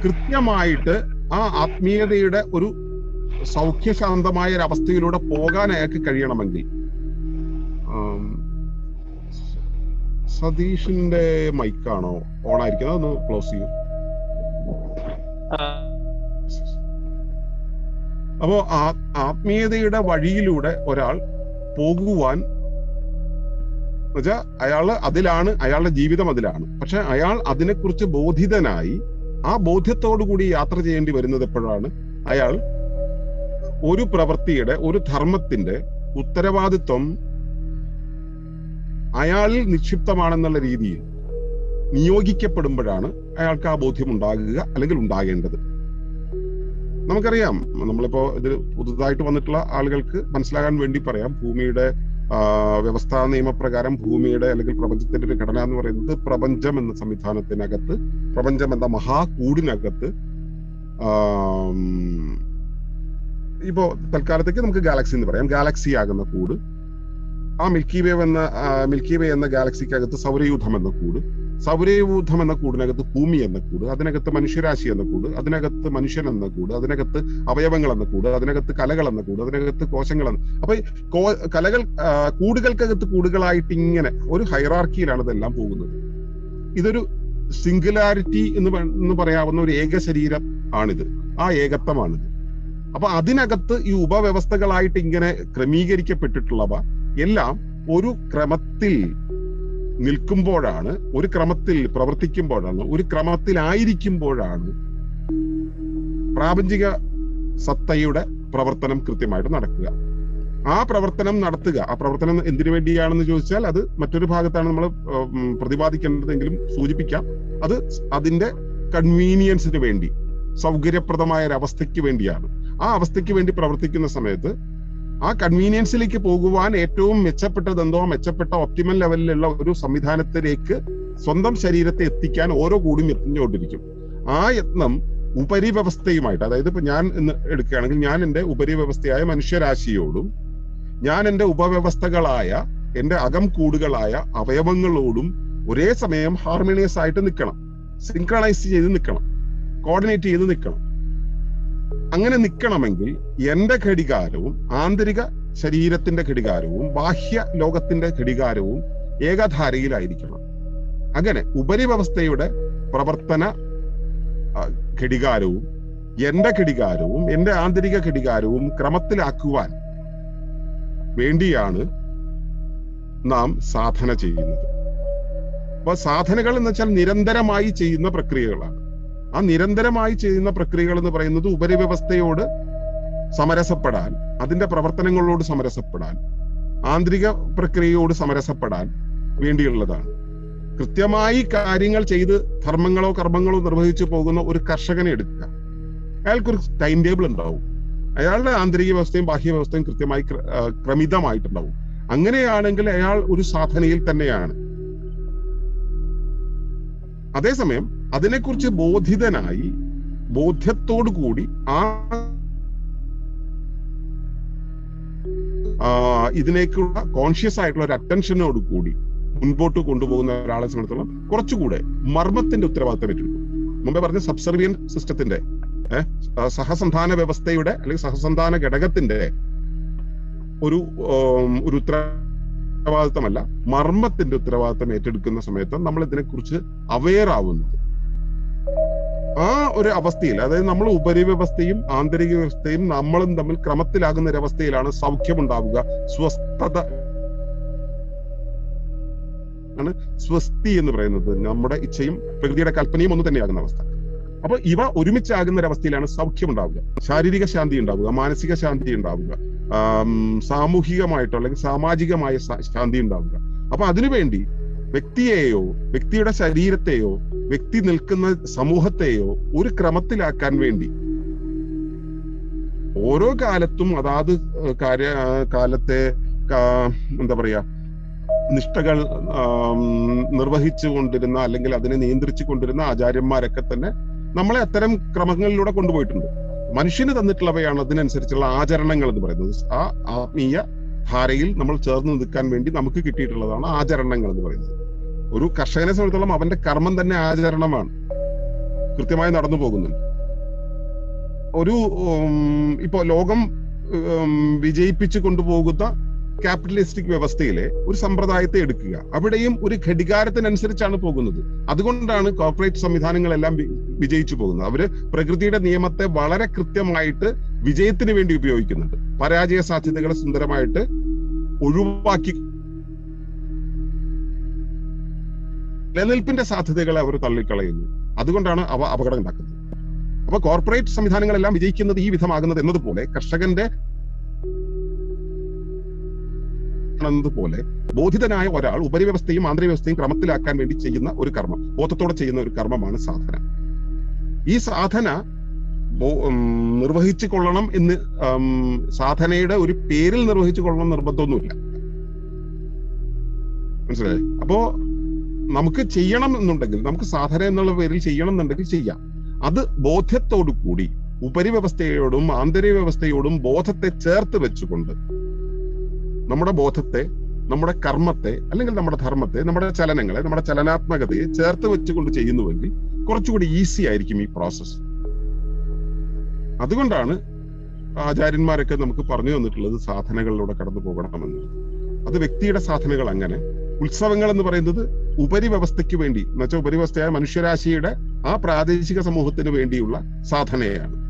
Speaker 3: കൃത്യമായിട്ട് ആ ആത്മീയതയുടെ ഒരു സൗഖ്യശാന്തമായ ഒരു അവസ്ഥയിലൂടെ പോകാൻ അയാൾക്ക് കഴിയണമെങ്കിൽ. സതീഷിന്റെ മൈക്കാണോ ഓൺ ആയിരിക്കുന്നത് ഒന്ന് ക്ലോസ് ചെയ്യൂ. അപ്പോ ആത്മീയതയുടെ വഴിയിലൂടെ ഒരാൾ പോകുവാൻ അയാൾ അതിലാണ് അയാളുടെ ജീവിതം അതിലാണ്. പക്ഷെ അയാൾ അതിനെക്കുറിച്ച് ബോധിതനായി ആ ബോധ്യത്തോടു കൂടി യാത്ര ചെയ്യേണ്ടി വരുന്നത് എപ്പോഴാണ്? അയാൾ ഒരു പ്രവൃത്തിയുടെ ഒരു ധർമ്മത്തിന്റെ ഉത്തരവാദിത്വം അയാളിൽ നിക്ഷിപ്തമാണെന്നുള്ള രീതിയിൽ നിയോഗിക്കപ്പെടുമ്പോഴാണ് അയാൾക്ക് ആ ബോധ്യം ഉണ്ടാകുക അല്ലെങ്കിൽ ഉണ്ടാകേണ്ടത്. നമുക്കറിയാം നമ്മളിപ്പോ ഇത് പുതുതായിട്ട് വന്നിട്ടുള്ള ആളുകൾക്ക് മനസ്സിലാകാൻ വേണ്ടി പറയാം. ഭൂമിയുടെ വ്യവസ്ഥാ നിയമപ്രകാരം ഭൂമിയുടെ അല്ലെങ്കിൽ പ്രപഞ്ചത്തിന്റെ ഒരു ഘടന എന്ന് പറയുന്നത് പ്രപഞ്ചം എന്ന സംവിധാനത്തിനകത്ത് പ്രപഞ്ചം എന്ന മഹാകൂടിനകത്ത് ഇപ്പോ തൽക്കാലത്തേക്ക് നമുക്ക് ഗാലക്സി എന്ന് പറയാം. ഗാലക്സി ആകുന്ന കൂട് ആ മിൽക്കി വേവ് എന്ന മിൽക്കി വേ എന്ന ഗാലക്സിക്കകത്ത് സൗരയൂഥം എന്ന കൂട് സൗരയൂഥം എന്ന കൂടിനകത്ത് ഭൂമി എന്ന കൂട് അതിനകത്ത് മനുഷ്യരാശി എന്ന കൂട് അതിനകത്ത് മനുഷ്യൻ എന്ന കൂട് അതിനകത്ത് അവയവങ്ങൾ എന്ന കൂട് അതിനകത്ത് കലകൾ എന്ന കൂട് അതിനകത്ത് കോശങ്ങൾ എന്ന അപ്പൊ കലകൾ കൂടുകൾക്കകത്ത് കൂടുകളായിട്ട് ഇങ്ങനെ ഒരു ഹൈറാർക്കിയിലാണ് ഇതെല്ലാം പോകുന്നത്. ഇതൊരു സിംഗുലാരിറ്റി എന്ന് എന്ന് പറയാവുന്ന ഒരു ഏക ശരീരം ആണിത്. ആ ഏകത്വമാണിത്. അപ്പൊ അതിനകത്ത് ഈ ഉപവ്യവസ്ഥകളായിട്ട് ഇങ്ങനെ ക്രമീകരിക്കപ്പെട്ടിട്ടുള്ളവ എല്ലാം ഒരു ക്രമത്തിൽ നിൽക്കുമ്പോഴാണ് ഒരു ക്രമത്തിൽ പ്രവർത്തിക്കുമ്പോഴാണ് ഒരു ക്രമത്തിലായിരിക്കുമ്പോഴാണ് പ്രാപഞ്ചിക സത്തയുടെ പ്രവർത്തനം കൃത്യമായിട്ട് നടക്കുക. ആ പ്രവർത്തനം നടത്തുക ആ പ്രവർത്തനം എന്തിനു വേണ്ടിയാണെന്ന് ചോദിച്ചാൽ അത് മറ്റൊരു ഭാഗത്താണ് നമ്മൾ പ്രതിപാദിക്കേണ്ടതെങ്കിലും സൂചിപ്പിക്കാം. അത് അതിന്റെ കൺവീനിയൻസിന് വേണ്ടി സൗകര്യപ്രദമായ ഒരു അവസ്ഥയ്ക്ക് വേണ്ടിയാണ്. ആ അവസ്ഥയ്ക്ക് വേണ്ടി പ്രവർത്തിക്കുന്ന സമയത്ത് ആ കൺവീനിയൻസിലേക്ക് പോകുവാൻ ഏറ്റവും മെച്ചപ്പെട്ടതെന്തോ മെച്ചപ്പെട്ട ഒപ്റ്റിമൽ ലെവലിലുള്ള ഒരു സംവിധാനത്തിലേക്ക് സ്വന്തം ശരീരത്തെ എത്തിക്കാൻ ഓരോ കൂടും എത്തിഞ്ഞുകൊണ്ടിരിക്കും ആ യത്നം ഉപരിവ്യവസ്ഥയുമായിട്ട് അതായത് ഇപ്പൊ ഞാൻ ഇന്ന് എടുക്കുകയാണെങ്കിൽ ഞാൻ എന്റെ ഉപരിവ്യവസ്ഥയായ മനുഷ്യരാശിയോടും ഞാൻ എന്റെ ഉപവ്യവസ്ഥകളായ എന്റെ അകം കൂടുകളായ അവയവങ്ങളോടും ഒരേ സമയം ഹാർമോണിയസ് ആയിട്ട് നിൽക്കണം. സിൻക്രണൈസ് ചെയ്ത് നിൽക്കണം. കോർഡിനേറ്റ് ചെയ്ത് നിൽക്കണം. അങ്ങനെ നിൽക്കണമെങ്കിൽ എന്റെ ഘടികാരവും ആന്തരിക ശരീരത്തിന്റെ ഘടികാരവും ബാഹ്യ ലോകത്തിന്റെ ഘടികാരവും ഏകധാരയിലായിരിക്കണം. അങ്ങനെ ഉപരിവ്യവസ്ഥയുടെ പ്രവർത്തന ഘടികാരവും എന്റെ ഘടികാരവും എന്റെ ആന്തരിക ഘടികാരവും ക്രമത്തിലാക്കുവാൻ വേണ്ടിയാണ് നാം സാധന ചെയ്യുന്നത്. അപ്പൊ സാധനകൾ എന്ന് വെച്ചാൽ നിരന്തരമായി ചെയ്യുന്ന പ്രക്രിയകളാണ്. ആ നിരന്തരമായി ചെയ്യുന്ന പ്രക്രിയകൾ എന്ന് പറയുന്നത് ഉപരിവ്യവസ്ഥയോട് സമരസപ്പെടാൻ അതിന്റെ പ്രവർത്തനങ്ങളോട് സമരസപ്പെടാൻ ആന്തരിക പ്രക്രിയയോട് സമരസപ്പെടാൻ വേണ്ടിയുള്ളതാണ്. കൃത്യമായി കാര്യങ്ങൾ ചെയ്ത് ധർമ്മങ്ങളോ കർമ്മങ്ങളോ നിർവഹിച്ചു പോകുന്ന ഒരു കർഷകനെ എടുക്കുക. അയാൾക്കൊരു ടൈം ടേബിൾ ഉണ്ടാവും. അയാളുടെ ആന്തരിക വ്യവസ്ഥയും ബാഹ്യ വ്യവസ്ഥയും കൃത്യമായി ക്രമിതമായിട്ടുണ്ടാവും. അങ്ങനെയാണെങ്കിൽ അയാൾ ഒരു സാധനയിൽ തന്നെയാണ്. അതേസമയം അതിനെക്കുറിച്ച് ബോധിതനായി ബോധ്യത്തോടു കൂടി ആ ഇതിനേക്കുള്ള കോൺഷ്യസ് ആയിട്ടുള്ള ഒരു അറ്റൻഷനോട് കൂടി മുൻപോട്ട് കൊണ്ടുപോകുന്ന ഒരാളെ സംബന്ധിച്ചിടത്തോളം കുറച്ചുകൂടെ മർമ്മത്തിന്റെ ഉത്തരവാദിത്തം ഏറ്റെടുക്കും. മുമ്പേ പറഞ്ഞ സബ്സർവിയൻ സിസ്റ്റത്തിന്റെ സഹസന്ധാന വ്യവസ്ഥയുടെ അല്ലെങ്കിൽ സഹസന്ധാന ഘടകത്തിന്റെ ഒരു ഒരു ഒരു ഉത്തരവാദിത്തമല്ല. മർമ്മത്തിന്റെ ഉത്തരവാദിത്തം ഏറ്റെടുക്കുന്ന സമയത്ത് നമ്മൾ ഇതിനെക്കുറിച്ച് അവയർ ആവുന്നത്. ആ ഒരു അവസ്ഥയിൽ അതായത് നമ്മൾ ഉപരിവ്യവസ്ഥയും ആന്തരിക വ്യവസ്ഥയും നമ്മളും തമ്മിൽ ക്രമത്തിലാകുന്ന ഒരവസ്ഥയിലാണ് സൗഖ്യമുണ്ടാവുക. സ്വസ്ഥത ആണ് സ്വസ്തി എന്ന് പറയുന്നത്. നമ്മുടെ ഇച്ഛയും പ്രകൃതിയുടെ കൽപ്പനയും ഒന്ന് തന്നെയാകുന്ന അവസ്ഥ. അപ്പൊ ഇവ ഒരുമിച്ചാകുന്ന ഒരവസ്ഥയിലാണ് സൗഖ്യം ഉണ്ടാവുക ശാരീരിക ശാന്തി ഉണ്ടാവുക മാനസിക ശാന്തി ഉണ്ടാവുക സാമൂഹികമായിട്ടോ അല്ലെങ്കിൽ സാമാജികമായ ശാന്തി ഉണ്ടാവുക. അപ്പൊ അതിനുവേണ്ടി വ്യക്തിയെയോ വ്യക്തിയുടെ ശരീരത്തെയോ വ്യക്തി നിൽക്കുന്ന സമൂഹത്തെയോ ഒരു ക്രമത്തിലാക്കാൻ വേണ്ടി ഓരോ കാലത്തും അതാത് കാര്യ കാലത്തെ എന്താ പറയാ നിഷ്ഠകൾ നിർവഹിച്ചു കൊണ്ടിരുന്ന അല്ലെങ്കിൽ അതിനെ നിയന്ത്രിച്ചു കൊണ്ടിരുന്ന ആചാര്യന്മാരൊക്കെ തന്നെ നമ്മളെ അത്തരം ക്രമങ്ങളിലൂടെ കൊണ്ടുപോയിട്ടുണ്ട്. മനുഷ്യന് തന്നിട്ടുള്ളവയാണ് അതിനനുസരിച്ചുള്ള ആചരണങ്ങൾ എന്ന് പറയുന്നത്. ആ ആത്മീയ ധാരയിൽ നമ്മൾ ചേർന്ന് നിൽക്കാൻ വേണ്ടി നമുക്ക് കിട്ടിയിട്ടുള്ളതാണ് ആചരണങ്ങൾ എന്ന് പറയുന്നത്. ഒരു കർഷകനെ സംബന്ധിച്ചോളം അവന്റെ കർമ്മം തന്നെ ആചരണമാണ്. കൃത്യമായി നടന്നു പോകുന്നുണ്ട് ഒരു ഇപ്പോ ലോകം വിജയിപ്പിച്ചു കൊണ്ടുപോകുന്ന ക്യാപിറ്റലിസ്റ്റിക് വ്യവസ്ഥയിലെ ഒരു സമ്പ്രദായത്തെ എടുക്കുക. അവിടെയും ഒരു ഘടികാരത്തിനനുസരിച്ചാണ് പോകുന്നത്. അതുകൊണ്ടാണ് കോർപ്പറേറ്റ് സംവിധാനങ്ങളെല്ലാം വിജയിച്ചു പോകുന്നത്. അവർ പ്രകൃതിയുടെ നിയമത്തെ വളരെ കൃത്യമായിട്ട് വിജയത്തിന് വേണ്ടി ഉപയോഗിക്കുന്നുണ്ട്. പരാജയ സാധ്യതകളെ സുന്ദരമായിട്ട് ഒഴിവാക്കി നിലനിൽപ്പിന്റെ സാധ്യതകളെ അവർ തള്ളിക്കളയുന്നു. അതുകൊണ്ടാണ് അവ അപകടം ഉണ്ടാക്കുന്നത്. അപ്പൊ കോർപ്പറേറ്റ് സംവിധാനങ്ങളെല്ലാം വിജയിക്കുന്നത് ഈ വിധമാകുന്നത് എന്നതുപോലെ കർഷകന്റെ പോലെ ബോധിതനായ ഒരാൾ ഉപരിവ്യവസ്ഥയും ആന്തരിക വ്യവസ്ഥയും ക്രമത്തിലാക്കാൻ വേണ്ടി ചെയ്യുന്ന ഒരു കർമ്മം ബോധത്തോടെ ചെയ്യുന്ന ഒരു കർമ്മമാണ് സാധന. ഈ സാധന നിർവഹിച്ചു കൊള്ളണം എന്ന് സാധനയുടെ ഒരു പേരിൽ നിർവഹിച്ചു കൊള്ളണം നിർബന്ധമൊന്നുമില്ല. മനസ്സിലായി? അപ്പോ നമുക്ക് ചെയ്യണം എന്നുണ്ടെങ്കിൽ നമുക്ക് സാധന എന്നുള്ള പേരിൽ ചെയ്യണം എന്നുണ്ടെങ്കിൽ ചെയ്യാം. അത് ബോധ്യത്തോടു കൂടി ഉപരിവ്യവസ്ഥയോടും ആന്തരിക വ്യവസ്ഥയോടും ബോധത്തെ ചേർത്ത് വെച്ചുകൊണ്ട് നമ്മുടെ ബോധത്തെ നമ്മുടെ കർമ്മത്തെ അല്ലെങ്കിൽ നമ്മുടെ ധർമ്മത്തെ നമ്മുടെ ചലനങ്ങളെ നമ്മുടെ ചലനാത്മകതയെ ചേർത്ത് വെച്ചുകൊണ്ട് ചെയ്യുന്നുവെങ്കിൽ കുറച്ചുകൂടി ഈസി ആയിരിക്കും ഈ പ്രോസസ്സ്. അതുകൊണ്ടാണ് ആചാര്യന്മാരൊക്കെ നമുക്ക് പറഞ്ഞു തന്നിട്ടുള്ളത് സാധനകളിലൂടെ കടന്നു പോകണമെന്ന്. അത് വ്യക്തിയുടെ സാധനകൾ അങ്ങനെ. ഉത്സവങ്ങൾ എന്ന് പറയുന്നത് ഉപരിവ്യവസ്ഥയ്ക്ക് വേണ്ടി എന്നുവെച്ചാൽ ഉപരിവ്യവസ്ഥയായ മനുഷ്യരാശിയുടെ ആ പ്രാദേശിക സമൂഹത്തിന് വേണ്ടിയുള്ള സാധനയാണ്.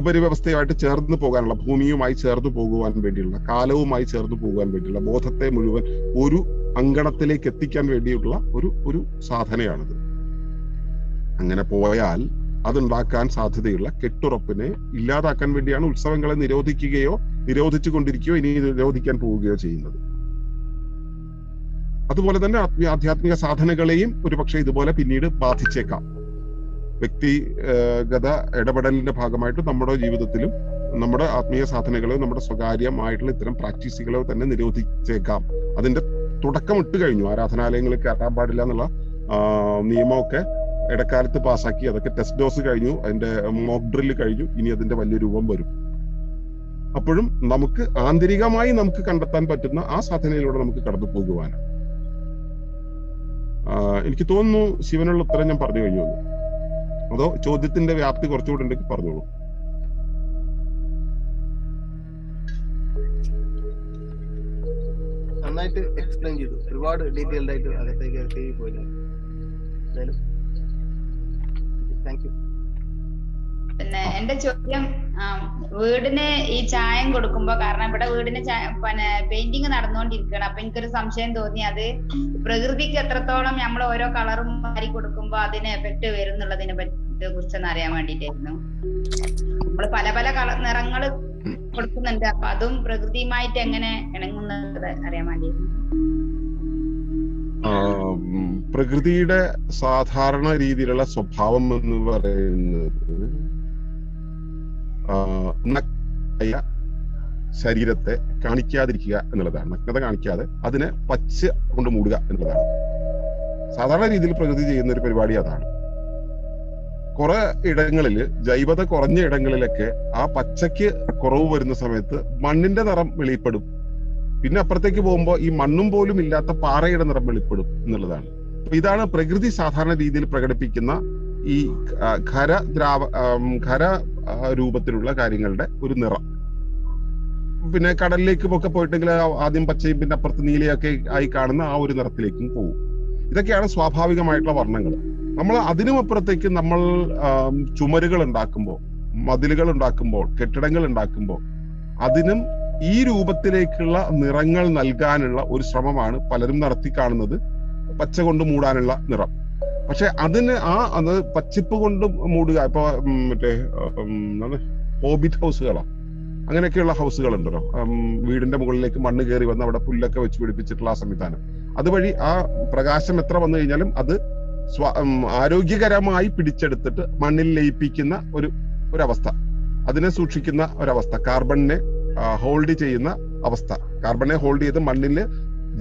Speaker 3: ഉപരിവ്യവസ്ഥയുമായിട്ട് ചേർന്ന് പോകാനുള്ള ഭൂമിയുമായി ചേർന്ന് പോകുവാൻ വേണ്ടിയുള്ള കാലവുമായി ചേർന്ന് പോകുവാൻ വേണ്ടിയുള്ള ബോധത്തെ മുഴുവൻ ഒരു അങ്കണത്തിലേക്ക് എത്തിക്കാൻ വേണ്ടിയുള്ള ഒരു ഒരു സാധനയാണിത്. അങ്ങനെ പോയാൽ അതുണ്ടാക്കാൻ സാധ്യതയുള്ള കെട്ടുറപ്പിനെ ഇല്ലാതാക്കാൻ വേണ്ടിയാണ് ഉത്സവങ്ങളെ നിരോധിക്കുകയോ നിരോധിച്ചു കൊണ്ടിരിക്കുകയോ ഇനി നിരോധിക്കാൻ പോവുകയോ ചെയ്യുന്നത്. അതുപോലെ തന്നെ ആധ്യാത്മിക സാധനങ്ങളെയും ഒരുപക്ഷെ ഇതുപോലെ പിന്നീട് ബാധിച്ചേക്കാം. വ്യക്തിഗത ഇടപെടലിന്റെ ഭാഗമായിട്ട് നമ്മുടെ ജീവിതത്തിലും നമ്മുടെ ആത്മീയ സാധനങ്ങളോ നമ്മുടെ സ്വകാര്യമായിട്ടുള്ള ഇത്തരം പ്രാക്ടീസുകളോ തന്നെ നിരോധിച്ചേക്കാം. അതിന്റെ തുടക്കം ഇട്ട് കഴിഞ്ഞു. ആരാധനാലയങ്ങളിൽ കയറാൻ പാടില്ല എന്നുള്ള നിയമമൊക്കെ ഇടക്കാലത്ത് പാസ്സാക്കി അതൊക്കെ ടെസ്റ്റ് ഡോസ് കഴിഞ്ഞു. അതിന്റെ മോക്ക് ഡ്രില്ല് കഴിഞ്ഞു. ഇനി അതിന്റെ വലിയ രൂപം വരും. അപ്പോഴും നമുക്ക് ആന്തരികമായി നമുക്ക് കണ്ടെത്താൻ പറ്റുന്ന ആ സാധനയിലൂടെ നമുക്ക് കടന്നു പോകുവാനാണ്. എനിക്ക് തോന്നുന്നു ശിവനുള്ള ഉത്തരം ഞാൻ പറഞ്ഞു കഴിഞ്ഞു. അതോ ചോദ്യത്തിന്റെ വ്യാപ്തി കുറച്ചുകൂടെ ഉണ്ടെങ്കിൽ പറഞ്ഞോളൂ.
Speaker 1: നന്നായിട്ട് എക്സ്പ്ലെയിൻ ചെയ്തു. ഒരുപാട് ഡീറ്റെയിൽഡ് ആയിട്ട് അകത്തേക്ക് പോയിരുന്നു എന്തായാലും. താങ്ക് യു
Speaker 4: പിന്നെ എന്റെ ചോദ്യം ആ, വീടിന് ഈ ചായം കൊടുക്കുമ്പോ കാരണം ഇവിടെ വീടിന് പിന്നെ പെയിന്റിങ് നടന്നുകൊണ്ടിരിക്കുകയാണ്. അപ്പൊ എനിക്കൊരു സംശയം തോന്നി അത് പ്രകൃതിക്ക് എത്രത്തോളം നമ്മൾ ഓരോ കളറും മാറി കൊടുക്കുമ്പോ അതിന് എഫക്ട് വരും എന്നുള്ളതിനെ പറ്റി കുറിച്ചൊന്ന് അറിയാൻ വേണ്ടിട്ടായിരുന്നു നമ്മൾ പല പല കളർ നിറങ്ങൾ കൊടുക്കുന്നുണ്ട്. അപ്പൊ അതും പ്രകൃതിയുമായിട്ട് എങ്ങനെ ഇണങ്ങുന്നത് അറിയാൻ
Speaker 3: വേണ്ടി പ്രകൃതിയുടെ സാധാരണ രീതിയിലുള്ള സ്വഭാവം എന്ന് പറയുന്നത് നഗ്നമായ ശരീരത്തെ കാണിക്കാതിരിക്കുക എന്നുള്ളതാണ്. നഗ്നത കാണിക്കാതെ അതിനെ പച്ച കൊണ്ട് മൂടുക എന്നുള്ളതാണ്. സാധാരണ രീതിയിൽ പ്രകൃതി ചെയ്യുന്ന ഒരു പരിപാടി അതാണ്. കുറെ ഇടങ്ങളിൽ ജൈവത കുറഞ്ഞ ഇടങ്ങളിലൊക്കെ ആ പച്ചയ്ക്ക് കുറവ് വരുന്ന സമയത്ത് മണ്ണിന്റെ നിറം വെളിപ്പെടും. പിന്നെ അപ്പുറത്തേക്ക് പോകുമ്പോൾ ഈ മണ്ണും പോലും ഇല്ലാത്ത പാറയുടെ നിറം വെളിപ്പെടും എന്നുള്ളതാണ്. ഇതാണ് പ്രകൃതി സാധാരണ രീതിയിൽ പ്രകടിപ്പിക്കുന്ന ഈ ഖര ദ്രാവ ഖര രൂപത്തിലുള്ള കാര്യങ്ങളുടെ ഒരു നിറം. പിന്നെ കടലിലേക്ക് ഒക്കെ പോയിട്ടെങ്കിൽ ആദ്യം പച്ചയും പിന്നെ അപ്പുറത്ത് നീലയൊക്കെ ആയി കാണുന്ന ആ ഒരു നിറത്തിലേക്കും പോകും. ഇതൊക്കെയാണ് സ്വാഭാവികമായിട്ടുള്ള വർണങ്ങൾ. നമ്മൾ അതിനും അപ്പുറത്തേക്ക് നമ്മൾ ചുമരുകൾ ഉണ്ടാക്കുമ്പോൾ മതിലുകൾ ഉണ്ടാക്കുമ്പോൾ കെട്ടിടങ്ങൾ ഉണ്ടാക്കുമ്പോൾ അതിനും ഈ രൂപത്തിലേക്കുള്ള നിറങ്ങൾ നൽകാനുള്ള ഒരു ശ്രമമാണ് പലരും നടത്തി കാണുന്നത് പച്ച കൊണ്ട് മൂടാനുള്ള നിറം. പക്ഷെ അതിന് ആ അത് പച്ചിപ്പ് കൊണ്ട് മൂടുക. ഇപ്പൊ മറ്റേ എന്താണ്? ഹോബിറ്റ് ഹൗസുകളോ അങ്ങനെയൊക്കെയുള്ള ഹൗസുകൾ ഉണ്ടല്ലോ വീടിന്റെ മുകളിലേക്ക് മണ്ണ് കയറി വന്ന് അവിടെ പുല്ലൊക്കെ വെച്ച് പിടിപ്പിച്ചിട്ടുള്ള ആ സംവിധാനം. അതുവഴി ആ പ്രകാശം എത്ര വന്നു കഴിഞ്ഞാലും അത് ആരോഗ്യകരമായി പിടിച്ചെടുത്തിട്ട് മണ്ണിൽ ലയിപ്പിക്കുന്ന ഒരു ഒരവസ്ഥ. അതിനെ സൂക്ഷിക്കുന്ന ഒരവസ്ഥ. കാർബണിനെ ഹോൾഡ് ചെയ്യുന്ന അവസ്ഥ. കാർബണെ ഹോൾഡ് ചെയ്ത് മണ്ണിൽ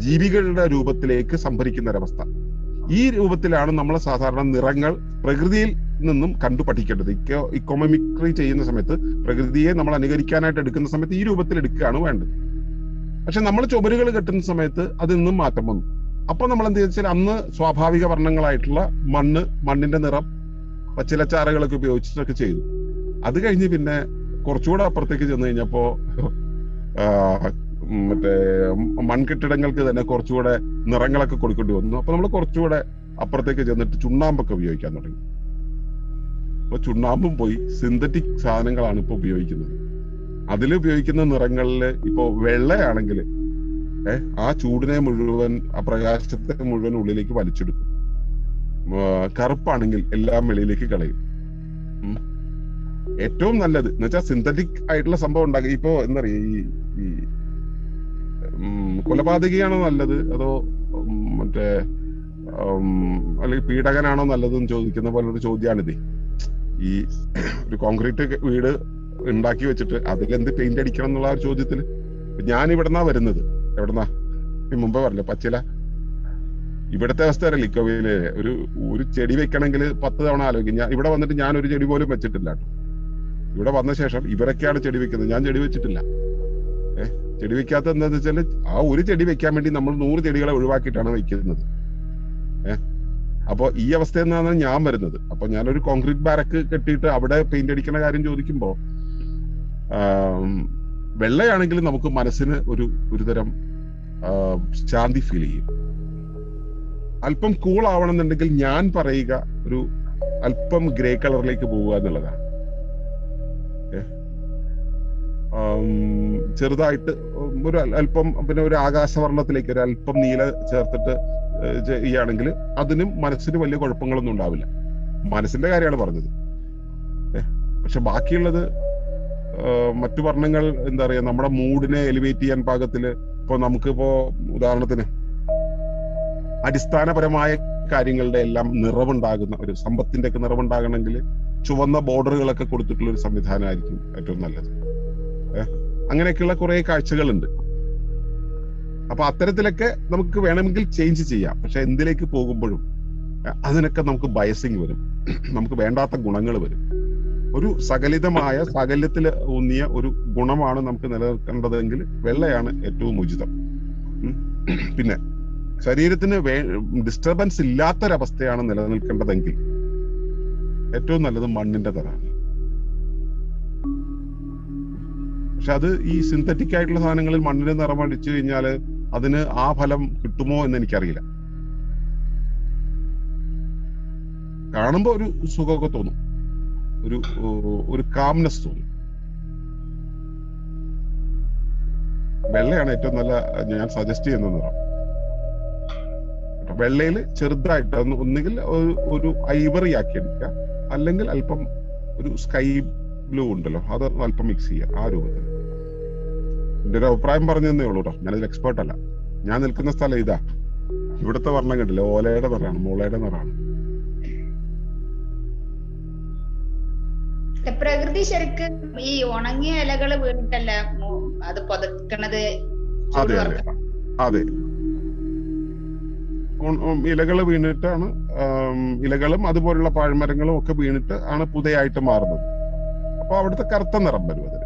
Speaker 3: ജീവികളുടെ രൂപത്തിലേക്ക് സംഭരിക്കുന്ന ഒരവസ്ഥ. ഈ രൂപത്തിലാണ് നമ്മൾ സാധാരണ നിറങ്ങൾ പ്രകൃതിയിൽ നിന്നും കണ്ടു പഠിക്കേണ്ടത്. ഇക്കോ ഇക്കോമമിക്രി ചെയ്യുന്ന സമയത്ത് പ്രകൃതിയെ നമ്മൾ അനുകരിക്കാനായിട്ട് എടുക്കുന്ന സമയത്ത് ഈ രൂപത്തിൽ എടുക്കുകയാണ് വേണ്ടത്. പക്ഷെ നമ്മൾ ചുമരുകൾ കെട്ടുന്ന സമയത്ത് അതിൽ നിന്നും മാറ്റം വന്നു. അപ്പൊ നമ്മൾ എന്ത് വെച്ചാൽ അന്ന് സ്വാഭാവിക വർണങ്ങളായിട്ടുള്ള മണ്ണ് മണ്ണിന്റെ നിറം പച്ചിലച്ചാറുകളൊക്കെ ഉപയോഗിച്ചിട്ടൊക്കെ ചെയ്തു. അത് കഴിഞ്ഞ് പിന്നെ കുറച്ചുകൂടെ അപ്പുറത്തേക്ക് ചെന്ന് കഴിഞ്ഞപ്പോ മറ്റേ മൺകെട്ടിടങ്ങൾക്ക് തന്നെ കുറച്ചുകൂടെ നിറങ്ങളൊക്കെ കൊടുക്കേണ്ടി വന്നു. അപ്പൊ നമ്മൾ കുറച്ചുകൂടെ അപ്പുറത്തേക്ക് ചെന്നിട്ട് ചുണ്ണാമ്പൊക്കെ ഉപയോഗിക്കാൻ തുടങ്ങി. അപ്പൊ ചുണ്ണാമ്പും പോയി സിന്തറ്റിക് സാധനങ്ങളാണ് ഇപ്പൊ ഉപയോഗിക്കുന്നത്. അതിൽ ഉപയോഗിക്കുന്ന നിറങ്ങളിൽ ഇപ്പോ വെള്ളയാണെങ്കിൽ ഏഹ് ആ ചൂടിനെ മുഴുവൻ ആ പ്രകാശത്തെ മുഴുവൻ ഉള്ളിലേക്ക് വലിച്ചെടുക്കും. കറുപ്പാണെങ്കിൽ എല്ലാം വെളിയിലേക്ക് കളയും. ഏറ്റവും നല്ലത് എന്ന് വെച്ചാൽ സിന്തറ്റിക് ആയിട്ടുള്ള സംഭവം ഉണ്ടാക്കി. ഇപ്പോ എന്താ പറയാ ഈ കൊലപാതകിയാണോ നല്ലത്? അതോ മറ്റേ അല്ലെങ്കിൽ പീഡകനാണോ നല്ലതെന്ന് ചോദിക്കുന്ന പോലെ ഒരു ചോദ്യമാണിത് ഈ ഒരു കോൺക്രീറ്റ് വീട് ഉണ്ടാക്കി വെച്ചിട്ട് അതിൽ എന്ത് പെയിന്റ് അടിക്കണം എന്നുള്ള ആ ചോദ്യത്തിൽ ഞാൻ ഇവിടുന്നാ വരുന്നത്. എവിടുന്നാ? മുമ്പേ പറഞ്ഞില്ല പച്ചില? ഇവിടത്തെ അവസ്ഥ വരെ ഇക്കോവയിൽ ഒരു ഒരു ചെടി വെക്കണമെങ്കിൽ പത്ത് തവണ ആലോചിക്കും. ഞാൻ ഇവിടെ വന്നിട്ട് ഞാൻ ഒരു ചെടി പോലും വെച്ചിട്ടില്ല ഇവിടെ വന്ന ശേഷം ഇവരൊക്കെയാണ് ചെടി വെക്കുന്നത്. ഞാൻ ചെടി വെച്ചിട്ടില്ല. ചെടി വെക്കാത്ത എന്താന്ന് വെച്ചാൽ ആ ഒരു ചെടി വെക്കാൻ വേണ്ടി നമ്മൾ നൂറ് ചെടികളെ ഒഴിവാക്കിയിട്ടാണ് വെക്കുന്നത്. ഏഹ് അപ്പൊ ഈ അവസ്ഥ നിന്നാണ് ഞാൻ വരുന്നത്. അപ്പൊ ഞാനൊരു കോൺക്രീറ്റ് ബാരക്ക് കെട്ടിയിട്ട് അവിടെ പെയിന്റ് അടിക്കുന്ന കാര്യം ചോദിക്കുമ്പോ വെള്ളയാണെങ്കിൽ നമുക്ക് മനസ്സിന് ഒരു ഒരുതരം ശാന്തി ഫീൽ ചെയ്യും. അല്പം കൂൾ ആവണമെന്നുണ്ടെങ്കിൽ ഞാൻ പറയുക ഒരു അല്പം ഗ്രേ കളറിലേക്ക് പോവുക എന്നുള്ളതാണ്. ചെറുതായിട്ട് ഒരു അല്പം പിന്നെ ഒരു ആകാശവർണത്തിലേക്ക് ഒരു അല്പം നീല ചേർത്തിട്ട് ചെയ്യുകയാണെങ്കിൽ അതിനും മനസ്സിന് വലിയ കുഴപ്പങ്ങളൊന്നും ഉണ്ടാവില്ല. മനസ്സിന്റെ കാര്യമാണ് പറഞ്ഞത്. പക്ഷെ ബാക്കിയുള്ളത് മറ്റു വർണങ്ങൾ എന്താ പറയാ നമ്മുടെ മൂഡിനെ എലിവേറ്റ് ചെയ്യാൻ പാകത്തിൽ ഇപ്പൊ നമുക്കിപ്പോ ഉദാഹരണത്തിന് അടിസ്ഥാനപരമായ കാര്യങ്ങളുടെ എല്ലാം നിറവുണ്ടാകുന്ന ഒരു സമ്പത്തിന്റെ ഒക്കെ നിറവുണ്ടാകണമെങ്കിൽ ചുവന്ന ബോർഡറുകളൊക്കെ കൊടുത്തിട്ടുള്ള ഒരു സംവിധാനമായിരിക്കും ഏറ്റവും നല്ലത്. അങ്ങനെയൊക്കെയുള്ള കുറെ കാഴ്ചകളുണ്ട്. അപ്പൊ അത്തരത്തിലൊക്കെ നമുക്ക് വേണമെങ്കിൽ ചേഞ്ച് ചെയ്യാം. പക്ഷെ എന്തിലേക്ക് പോകുമ്പോഴും അതിനൊക്കെ നമുക്ക് ബയസിങ് വരും. നമുക്ക് വേണ്ടാത്ത ഗുണങ്ങൾ വരും. ഒരു സകലിതമായ സകല്യത്തിൽ ഊന്നിയ ഒരു ഗുണമാണ് നമുക്ക് നിലനിൽക്കേണ്ടതെങ്കിൽ വെള്ളയാണ് ഏറ്റവും ഉചിതം. പിന്നെ ശരീരത്തിന് വേ ഡിസ്റ്റർബൻസ് ഇല്ലാത്തൊരവസ്ഥയാണ് നിലനിൽക്കേണ്ടതെങ്കിൽ ഏറ്റവും നല്ലത് മണ്ണിന്റെ തരാണ്. പക്ഷെ അത് ഈ സിന്തറ്റിക് ആയിട്ടുള്ള സാധനങ്ങളിൽ മണ്ണിന് നിറം അടിച്ചു കഴിഞ്ഞാൽ അതിന് ആ ഫലം കിട്ടുമോ എന്ന് എനിക്കറിയില്ല. കാണുമ്പോ ഒരു സുഖമൊക്കെ തോന്നും. ഒരു ഒരു കാംനെസ് തോന്നും. വെള്ളയാണ് ഏറ്റവും നല്ല ഞാൻ സജസ്റ്റ് ചെയ്യുന്ന നിറം. വെള്ളയിൽ ചെറുതായിട്ട് ഒന്ന് ഒന്നുകിൽ ഒരു ഐവറി ആക്കി എടുക്കുക. അല്ലെങ്കിൽ അല്പം ഒരു സ്കൈ ബ്ലൂ ഉണ്ടല്ലോ അത് അല്പം മിക്സ് ചെയ്യുക. ആ രൂപത്തിൽ എന്റെ ഒരു അഭിപ്രായം പറഞ്ഞു തന്നേ ഉള്ളൂ കേട്ടോ ഞാനൊരു എക്സ്പേർട്ട് അല്ല. ഞാൻ നിൽക്കുന്ന സ്ഥലം ഇതാ. ഇവിടുത്തെ വർണം കണ്ടില്ലേ? ഓലയുടെ നിറാണ് മുളയുടെ നിറാണ്
Speaker 4: പ്രകൃതി ശരിക്കും ഈ ഉണങ്ങിയ ഇലകൾ വീണിട്ടല്ല അത് പുതക്കണത്
Speaker 3: അതെ അതെ. ഇലകൾ വീണിട്ടാണ് ഇലകളും അതുപോലുള്ള പാഴ്മരങ്ങളും ഒക്കെ വീണിട്ട് ആണ് പുതയായിട്ട് മാറുന്നത്. അപ്പൊ അവിടുത്തെ കറുത്ത നിറം വരും അതിന്.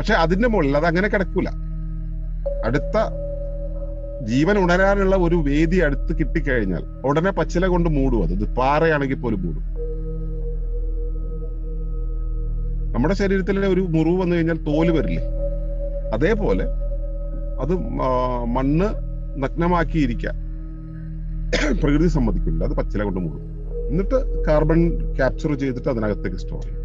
Speaker 3: പക്ഷെ അതിന്റെ മുകളിൽ അത് അങ്ങനെ കിടക്കൂല. അടുത്ത ജീവൻ ഉണരാനുള്ള ഒരു വേദി അടുത്ത് കിട്ടിക്കഴിഞ്ഞാൽ ഉടനെ പച്ചില കൊണ്ട് മൂടും അത്. പാറയാണെങ്കിൽ പോലും മൂടും. നമ്മുടെ ശരീരത്തിലെ ഒരു മുറിവ് വന്നു കഴിഞ്ഞാൽ തോൽ വരില്ലേ? അതേപോലെ അത് മണ്ണ് നഗ്നമാക്കിയിരിക്കുക പ്രകൃതി സമ്മതിക്കില്ല. അത് പച്ചില കൊണ്ട് മൂടും. എന്നിട്ട് കാർബൺ ക്യാപ്ചർ ചെയ്തിട്ട് അതിനകത്തേക്ക് സ്റ്റോർ ചെയ്യും.